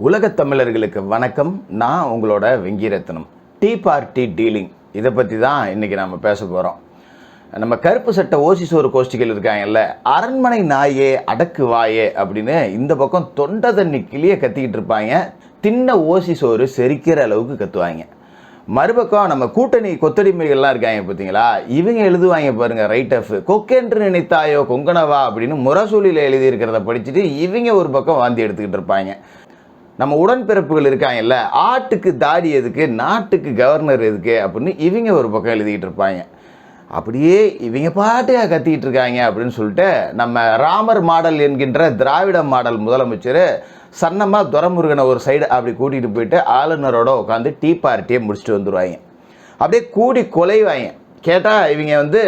உலகத் தமிழர்களுக்கு வணக்கம். நான் உங்களோட வெங்கிரத்னம் டீ பார்ட்டி டீலிங் இதை பற்றி தான் இன்றைக்கி நம்ம பேச போகிறோம் நம்ம கருப்பு சட்டை ஓசி சோறு கோஷ்டிகள் இருக்காங்கல்ல அரண்மனை நாயே அடக்கு வாயே அப்படின்னு இந்த பக்கம் தொண்டை தண்ணி கிளியை கத்திக்கிட்டு இருப்பாங்க. தின்ன ஓசி சோறு செரிக்கிற அளவுக்கு கத்துவாங்க. மறுபக்கம் நம்ம கூட்டணி கொத்தடிமைகள்லாம் இருக்காங்க பார்த்தீங்களா இவங்க எழுதுவாங்க பாருங்க ரைட் ஆஃப் கொக்கென்று நினைத்தாயோ கொங்கணவா அப்படின்னு முரசூலியில் எழுதியிருக்கிறத படிச்சுட்டு இவங்க ஒரு பக்கம் வாந்தி எடுத்துக்கிட்டு இருப்பாங்க. நம்ம உடன்பிறப்புகள் இருக்காங்கல்ல ஆட்டுக்கு தாடி எதுக்கு நாட்டுக்கு கவர்னர் எதுக்கு அப்படின்னு இவங்க ஒரு பக்கம் எழுதிக்கிட்டு இருப்பாங்க. அப்படியே இவங்க பாட்டுக்கா கத்திக்கிட்டு இருக்காங்க அப்படின்னு சொல்லிட்டு நம்ம ராமர் மாடல் என்கின்ற திராவிட மாடல் முதலமைச்சர் சன்னமாக துரமுருகனை ஒரு சைடு அப்படி கூட்டிகிட்டு போயிட்டு ஆளுநரோட உட்காந்து டீ பார்ட்டியை முடிச்சுட்டு வந்துடுவாங்க அப்படியே கூடி கொலைவாங்க. கேட்டால் இவங்க வந்து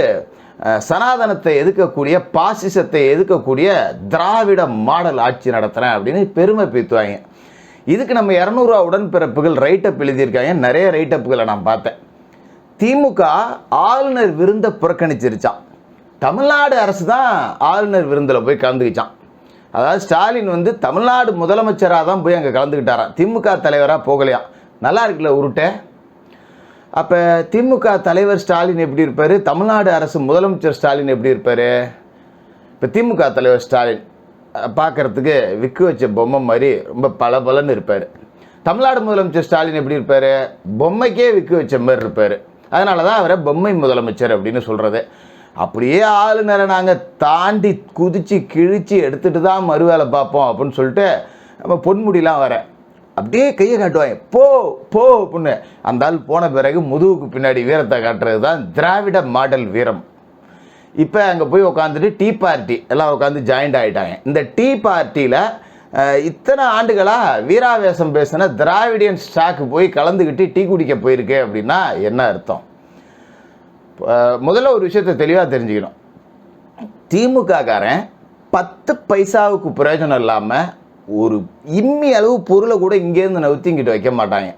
சனாதனத்தை எதிர்க்கக்கூடிய பாசிசத்தை எதிர்க்கக்கூடிய திராவிட மாடல் ஆட்சி நடத்துகிறேன் அப்படின்னு பெருமை பீத்துவாங்க. இதுக்கு நம்ம இரநூறுவா உடன்பிறப்புகள் ரைட்டப் எழுதியிருக்காங்க. நிறைய ரைட்டப்புகளை நான் பார்த்தேன். திமுக ஆளுநர் விருந்தை புறக்கணிச்சிருச்சான் தமிழ்நாடு அரசு தான் ஆளுநர் விருந்தில் போய் கலந்துக்கிச்சான் அதாவது ஸ்டாலின் வந்து தமிழ்நாடு முதலமைச்சராக தான் போய் அங்கே கலந்துக்கிட்டாராம். திமுக தலைவராக போகலையாம். நல்லா இருக்குல்ல உருட்டை? அப்போ திமுக தலைவர் ஸ்டாலின் எப்படி இருப்பார்? தமிழ்நாடு அரசு முதலமைச்சர் ஸ்டாலின் எப்படி இருப்பார்? இப்போ திமுக தலைவர் ஸ்டாலின். பார்க்குறதுக்கு விக்கு வச்ச பொம்மை மாதிரி ரொம்ப பளபளன்னு இருப்பார். தமிழ்நாடு முதலமைச்சர் ஸ்டாலின் எப்படி இருப்பார்? பொம்மைக்கே விக்கு வச்ச மாதிரி இருப்பார். அதனால தான் அவரை பொம்மை முதலமைச்சர் அப்படின்னு சொல்கிறது அப்படியே ஆளுநரை நாங்கள் தாண்டி குதித்து கிழித்து எடுத்துகிட்டு தான் மறுவேலை பார்ப்போம் அப்படின்னு சொல்லிட்டு நம்ம பொன்முடிலாம் வர. அப்படியே கையை காட்டுவாங்க. போ போ அப்படின்னு. அந்த ஆள் போன பிறகு முதுகுக்கு பின்னாடி வீரத்தை காட்டுறது தான் திராவிட மாடல் வீரம். இப்போ அங்கே போய் உட்காந்துட்டு டீ பார்ட்டி. எல்லாம் உட்காந்து ஜாயிண்ட் ஆகிட்டாங்க இந்த டீ பார்ட்டியில் இத்தனை ஆண்டுகளாக வீராவேசம் பேசின திராவிடியன் ஸ்டாக்கு போய் கலந்துக்கிட்டு டீ குடிக்க போயிருக்கு அப்படின்னா என்ன அர்த்தம்? முதல்ல ஒரு விஷயத்தை தெளிவாக தெரிஞ்சுக்கணும். திமுககாரன் பத்து பைசாவுக்கு பிரயோஜனம் இல்லாமல் ஒரு இம்மி அளவு பொருளை கூட இங்கேருந்து நவுத்தி இங்கிட்டு வைக்க மாட்டாங்க.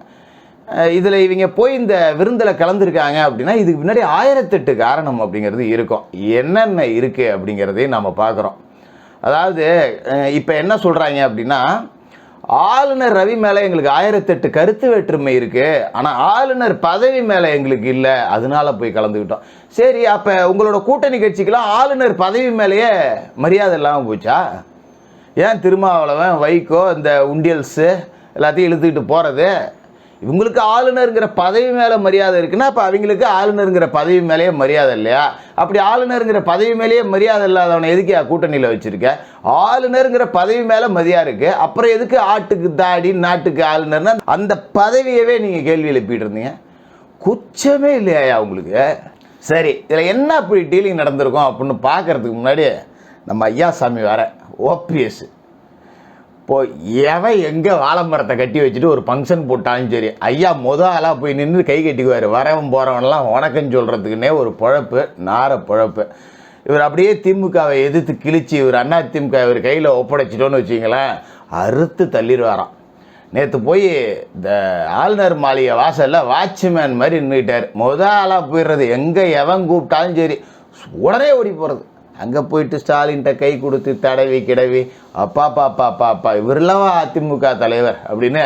இதில் இவங்க போய் இந்த விருந்தில் கலந்துருக்காங்க அப்படின்னா இதுக்கு முன்னாடி ஆயிரத்தெட்டு காரணம் அப்படிங்கிறது இருக்கும். என்னென்ன இருக்குது அப்படிங்கிறதையும் நம்ம பார்க்குறோம் அதாவது இப்போ என்ன சொல்கிறாங்க அப்படின்னா ஆளுநர் ரவி மேலே எங்களுக்கு ஆயிரத்தெட்டு கருத்து வேற்றுமை இருக்குது ஆனால் ஆளுநர் பதவி மேலே எங்களுக்கு இல்லை. அதனால போய் கலந்துக்கிட்டோம். சரி அப்போ உங்களோட கூட்டணி கட்சிக்கெலாம் ஆளுநர் பதவி மேலேயே மரியாதை இல்லாமல் போச்சா? ஏன் திருமாவளவன் வைகோ இந்த உண்டியல்ஸு எல்லாத்தையும் இழுத்துக்கிட்டு போகிறது இவங்களுக்கு ஆளுநருங்கிற பதவி மேலே மரியாதை இருக்குன்னா அப்போ அவங்களுக்கு ஆளுநருங்கிற பதவி மேலேயே மரியாதை இல்லையா? அப்படி ஆளுநருங்கிற பதவி மேலேயே மரியாதை இல்லாதவனை எதுக்கு கூட்டணியில் வச்சுருக்க? ஆளுநருங்கிற பதவி மேலே மரியாதை இருக்குது அப்புறம் எதுக்கு ஆட்டுக்கு தாடி நாட்டுக்கு ஆளுநர்னா அந்த பதவியவே நீங்கள் கேள்வி எழுப்பிட்டு இருந்தீங்க. குச்சமே இல்லையா உங்களுக்கு? சரி இதில் என்ன அப்படி டீலிங் நடந்திருக்கும் அப்படின்னு பார்க்கறதுக்கு முன்னாடி நம்ம ஐயா சாமி வர ஓபிஎஸ் இப்போது எவன் எங்கே வாழை மரத்தை கட்டி வச்சுட்டு ஒரு ஃபங்க்ஷன் போட்டாலும் சரி ஐயா முத ஆளாக போய் நின்று கை கட்டிக்குவார். வரவன் போகிறவன்லாம் உனக்குன்னு சொல்கிறதுக்குன்னே ஒரு பழப்பு நார பழப்பு. இவர் அப்படியே திமுகவை எதிர்த்து கிழிச்சு இவர் அண்ணா திமுக இவர் கையில் ஒப்படைச்சிட்டோன்னு வச்சிங்களேன் அறுத்து தள்ளிடுவாராம். நேற்று போய் இந்த ஆளுநர் மாளிகை வாசலில் வாட்ச்மேன் மாதிரி நின்றுட்டார் முத ஆளாக போயிடுறது எங்கே எவன் கூப்பிட்டாலும் சரி உடனே ஓடி போகிறது அங்கே போயிட்டு ஸ்டாலின்கிட்ட கை கொடுத்து தடவி கிடவி அப்பா பாப்பா பாப்பா இவரெல்லாம் அதிமுக தலைவர் அப்படின்னு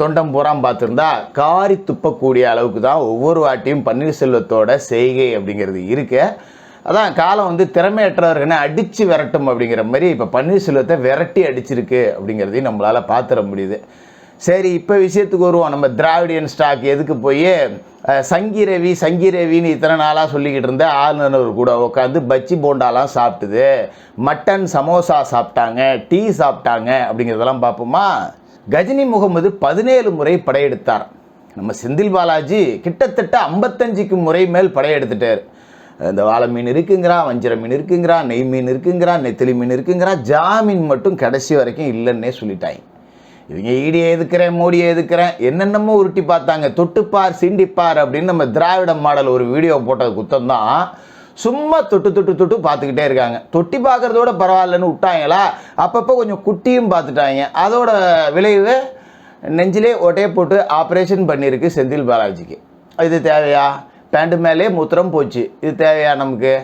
தொண்டம் பூராம் பார்த்துருந்தா காரி துப்பக்கூடிய அளவுக்கு தான் ஒவ்வொரு வாட்டியும் பன்னீர்செல்வத்தோட செய்கை அப்படிங்கிறது இருக்கு. அதான் காலம் வந்து திறமையற்றவர்களை அடித்து விரட்டும் அப்படிங்கிற மாதிரி இப்போ பன்னீர்செல்வத்தை விரட்டி அடிச்சிருக்கு அப்படிங்கிறதையும் நம்மளால் பார்த்துட முடியுது. சரி இப்போ விஷயத்துக்கு வருவோம். நம்ம திராவிடியன் ஸ்டாக் எதுக்கு போய் சங்கிரவி சங்கி ரவின்னு இத்தனை நாளாக சொல்லிக்கிட்டு இருந்த ஆளுநர் கூட உட்காந்து பச்சி போண்டாலாம் சாப்பிட்டுது. மட்டன் சமோசா சாப்பிட்டாங்க டீ சாப்பிட்டாங்க அப்படிங்கிறதெல்லாம் பார்ப்போமா? கஜினி முகமது பதினேழு முறை படையெடுத்தார். நம்ம செந்தில் பாலாஜி கிட்டத்தட்ட ஐம்பத்தஞ்சுக்கு முறை மேல் படையெடுத்துட்டார். இந்த வாழை மீன் இருக்குங்கிறான் வஞ்சிர மீன் இருக்குங்கிறான் நெய் மீன் இருக்குங்கிறான் நெத்திலி மீன் இருக்குங்கிறான் ஜாமீன் மட்டும் கடைசி வரைக்கும் இல்லைன்னே சொல்லிட்டாங்க. இவங்க ஈடியை எதுக்குறேன் மோடியை எதுக்குறேன்? என்னென்னமோ உருட்டி பார்த்தாங்க. தொட்டுப்பார் சிண்டிப்பார் அப்படின்னு நம்ம திராவிட மாடல் ஒரு வீடியோ போட்டது குத்தம் தான் சும்மா தொட்டு தொட்டு தொட்டு பார்த்துக்கிட்டே இருக்காங்க. தொட்டி பார்க்குறதோட பரவாயில்லன்னு விட்டாங்களா? அப்பப்போ கொஞ்சம் குட்டியும் பார்த்துட்டாங்க. அதோட விளைவு நெஞ்சிலே ஒட்டையை போட்டு ஆப்ரேஷன் பண்ணியிருக்கு செந்தில் பாலாஜிக்கு. இது தேவையா? பேண்ட் மேலே முத்திரம் போச்சு. இது தேவையா நமக்கு?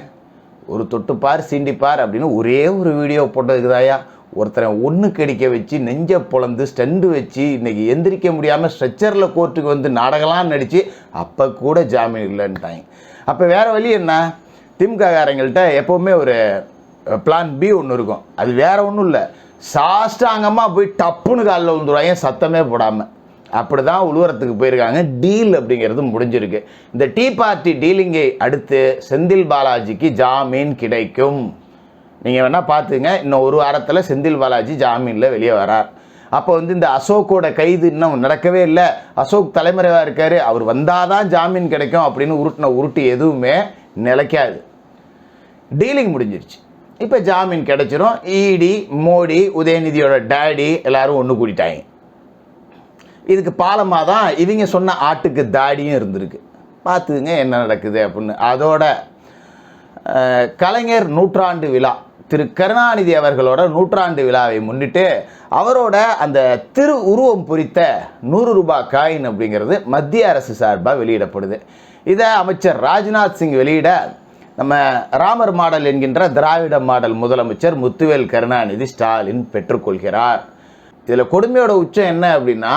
ஒரு தொட்டுப்பார் சீண்டிப்பார் அப்படின்னு ஒரே ஒரு வீடியோ போட்டதுக்குதாயா ஒருத்தரை ஒன்று கடிக்க வச்சு நெஞ்சை பொழந்து ஸ்டண்டு வச்சு இன்றைக்கி எந்திரிக்க முடியாமல் ஸ்ட்ரெச்சரில் கோர்ட்டுக்கு வந்து நாடகம்லாம் நடித்து அப்போ கூட ஜாமீன் இல்லைன்ட்டாங்க. அப்போ வேறு வழி என்ன? திமுககாரங்கள்ட்ட எப்போவுமே ஒரு பிளான் பி ஒன்று இருக்கும். அது வேறு ஒன்றும் இல்லை. சாஷ்டாங்கமாக போய் டப்புன்னு காலில் விழுந்துருவாங்க சத்தமே போடாமல் அப்படி தான் உழுவுறத்துக்கு போயிருக்காங்க. டீல் அப்படிங்கிறது முடிஞ்சிருக்கு. இந்த டீ பார்ட்டி டீலிங்கை அடுத்து செந்தில் பாலாஜிக்கு ஜாமீன் கிடைக்கும். நீங்கள் வேணால் பார்த்துங்க இன்னும் ஒரு வாரத்தில் செந்தில் பாலாஜி ஜாமீனில் வெளியே வரார். அப்போ வந்து இந்த அசோக்கோட கைது இன்னும் நடக்கவே இல்லை. அசோக் தலைமறைவாக இருக்கார். அவர் வந்தால் தான் ஜாமீன் கிடைக்கும் அப்படின்னு உருட்டின உருட்டு எதுவுமே நிலைக்காது. டீலிங் முடிஞ்சிருச்சு. இப்போ ஜாமீன் கிடைச்சிரும். இடி மோடி உதயநிதியோட டேடி எல்லாரும் ஒன்று கூட்டிட்டாங்க இதுக்கு பாலமாக தான் இவங்க சொன்ன ஆட்டுக்கு தாடியும் இருந்திருக்கு. பார்த்துங்க என்ன நடக்குது அப்படின்னு. அதோட கலைஞர் நூற்றாண்டு விழா. திரு கருணாநிதி அவர்களோட நூற்றாண்டு விழாவை முன்னிட்டு அவரோட அந்த திரு உருவம் பொறித்த நூறு ரூபாய் காயின் அப்படிங்கிறது மத்திய அரசு சார்பாக வெளியிடப்படுது. இதை அமைச்சர் ராஜ்நாத் சிங் வெளியிட நம்ம ராமர் மாடல் என்கின்ற திராவிட மாடல் முதலமைச்சர் முத்துவேல் கருணாநிதி ஸ்டாலின் பெற்றுக்கொள்கிறார். இதில் கொடுமையோட உச்சம் என்ன அப்படின்னா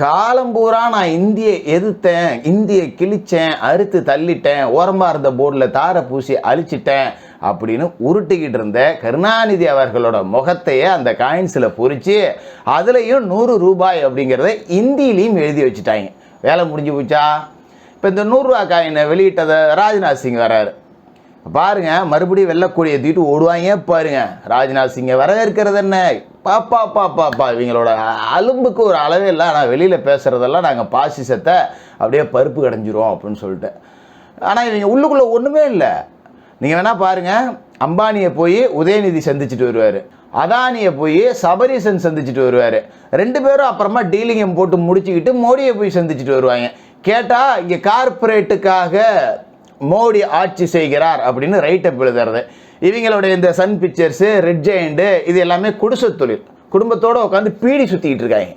காலம்பூரா நான் இந்தியை எதிர்த்தேன் இந்தியை கிழிச்சேன் அறுத்து தள்ளிட்டேன் ஓரமாக இருந்த போர்டில் தாரை பூசி அழிச்சிட்டேன் அப்படின்னு உருட்டிக்கிட்டு இருந்த கருணாநிதி அவர்களோட முகத்தையே அந்த காயின்ஸில் பொறிச்சு அதுலேயும் நூறு ரூபாய் அப்படிங்கிறத இந்தியிலையும் எழுதி வச்சுட்டாங்க. வேலை முடிஞ்சு போச்சா? இப்போ இந்த நூறுரூவா காயினை வெளியிட்டதை ராஜ்நாத் சிங் வராரு பாருங்க மறுபடியும் வெள்ளக்கூடிய தூக்கிட்டு ஓடுவாங்க பாருங்க. ராஜ்நாத் சிங்கை வரவேற்கிறது என்ன? பாப்பா பாப்பா பா இவங்களோட அலும்புக்கு ஒரு அளவே இல்லை. ஆனால் வெளியில் பேசுகிறதெல்லாம் நாங்கள் பாசிசத்தை அப்படியே பருப்பு கடைஞ்சிரும் அப்படின்னு சொல்லிட்டு. ஆனால் இவங்க உள்ளுக்குள்ளே ஒன்றுமே இல்லை. நீங்கள் வேணால் பாருங்கள் அம்பானியை போய் உதயநிதி சந்திச்சுட்டு வருவார். அதானியை போய் சபரீசன் சந்திச்சுட்டு வருவார். ரெண்டு பேரும் அப்புறமா டீலிங்கை போட்டு முடிச்சுக்கிட்டு மோடியை போய் சந்திச்சுட்டு வருவாங்க. கேட்டால் இங்கே கார்ப்பரேட்டுக்காக மோடி ஆட்சி செய்கிறார் அப்படின்னு ரைட்டப் எழுதுறது. இவங்களுடைய இந்த சன் பிக்சர்ஸு ரெட் ஜெயண்டு இது எல்லாமே குடிசை தொழில். குடும்பத்தோடு உட்காந்து பீடி சுற்றிக்கிட்டு இருக்காங்க.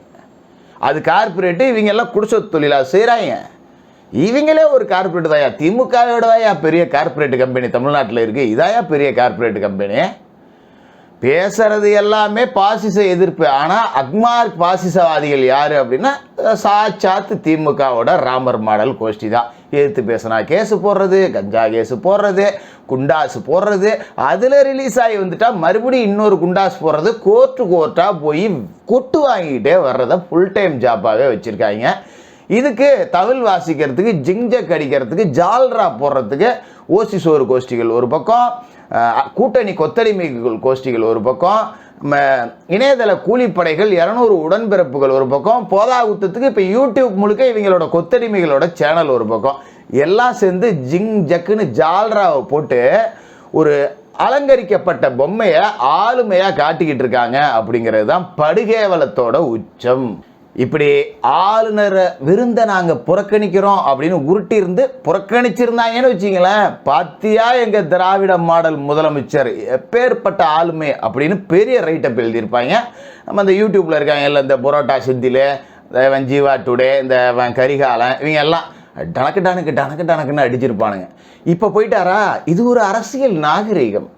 அது கார்ப்பரேட்டு இவங்க எல்லாம் குடிசை தொழிலாக செய்கிறாங்க இவங்களே ஒரு கார்பரேட் தாயா? திமுகவோடதாயா பெரிய கார்ப்பரேட் கம்பெனி தமிழ்நாட்டில் இருக்குது இதாயா பெரிய கார்ப்பரேட் கம்பெனி பேசுறது எல்லாமே பாசிச எதிர்ப்பு. ஆனால் அக்மார்க் பாசிசவாதிகள் யார் அப்படின்னா சாச்சாத்து திமுகவோட ராமர் மாடல் கோஷ்டி தான். எதிர்த்து பேசினா கேஸு போடுறது கஞ்சா கேஸு போடுறது குண்டாசு போடுறது அதில் ரிலீஸ் ஆகி வந்துட்டா மறுபடியும் இன்னொரு குண்டாஸ் போடுறது கோர்ட்டு கோர்ட்டாக போய் கொட்டு வாங்கிக்கிட்டே வர்றதை ஃபுல் டைம் ஜாப்பாகவே வச்சுருக்காங்க. இதுக்கு தமிழ் வாசிக்கிறதுக்கு ஜிங்ஜக் அடிக்கிறதுக்கு ஜால்ரா போடுறதுக்கு ஓசி சோறு கோஷ்டிகள் ஒரு பக்கம் கூட்டணி கொத்தடிமைகள் கோஷ்டிகள் ஒரு பக்கம் இணையதள கூலிப்படைகள் இரநூறு உடன்பிறப்புகள் ஒரு பக்கம் போதாகுத்தத்துக்கு இப்போ யூடியூப் முழுக்க இவங்களோட கொத்தடிமைகளோட சேனல் ஒரு பக்கம். எல்லாம் சேர்ந்து ஜிங் ஜக்குன்னு ஜால்ராவை போட்டு ஒரு அலங்கரிக்கப்பட்ட பொம்மையை ஆளுமையாக காட்டிக்கிட்டு இருக்காங்க அப்படிங்கிறது தான் படுகேவலத்தோட உச்சம். இப்படி ஆளுநர் விருந்தை நாங்கள் புறக்கணிக்கிறோம் அப்படின்னு உருட்டி இருந்து புறக்கணிச்சிருந்தாங்கன்னு வச்சிங்களேன் பாத்தியா எங்கள் திராவிட மாடல் முதலமைச்சர்? எப்பேற்பட்ட ஆளுமை அப்படின்னு பெரிய ரைட்டப் எழுதியிருப்பாங்க. நம்ம இந்த யூடியூப்பில் இருக்காங்க இல்லை இந்த புரோட்டா சித்தில் இந்த வஞ்சீவா ஜீவா டுடே இந்த கரிகாலன் இவங்க எல்லாம் டனக்கு டனக்கு டனக்கு டனக்குன்னு அடிச்சிருப்பானுங்க. இப்போ போயிட்டாரா? இது ஒரு அரசியல் நாகரிகம்.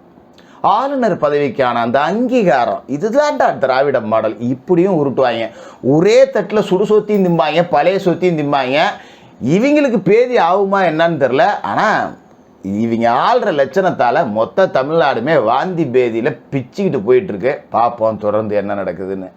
ஆளுநர் பதவிக்கான அந்த அங்கீகாரம் இதுதான்டா திராவிட மாடல். இப்படியும் உருட்டுவாங்க. ஒரே தட்டில் சுடு சொத்தியும் திம்பாங்க பழைய சொத்தியும் திம்பாங்க. இவங்களுக்கு பேதி ஆகுமா என்னன்னு தெரில ஆனால் இவங்க ஆள்ற லட்சணத்தால் மொத்த தமிழ்நாடுமே வாந்தி பேதியில் பிச்சுக்கிட்டு போயிட்டுருக்கு பார்ப்போம் தொடர்ந்து என்ன நடக்குதுன்னு.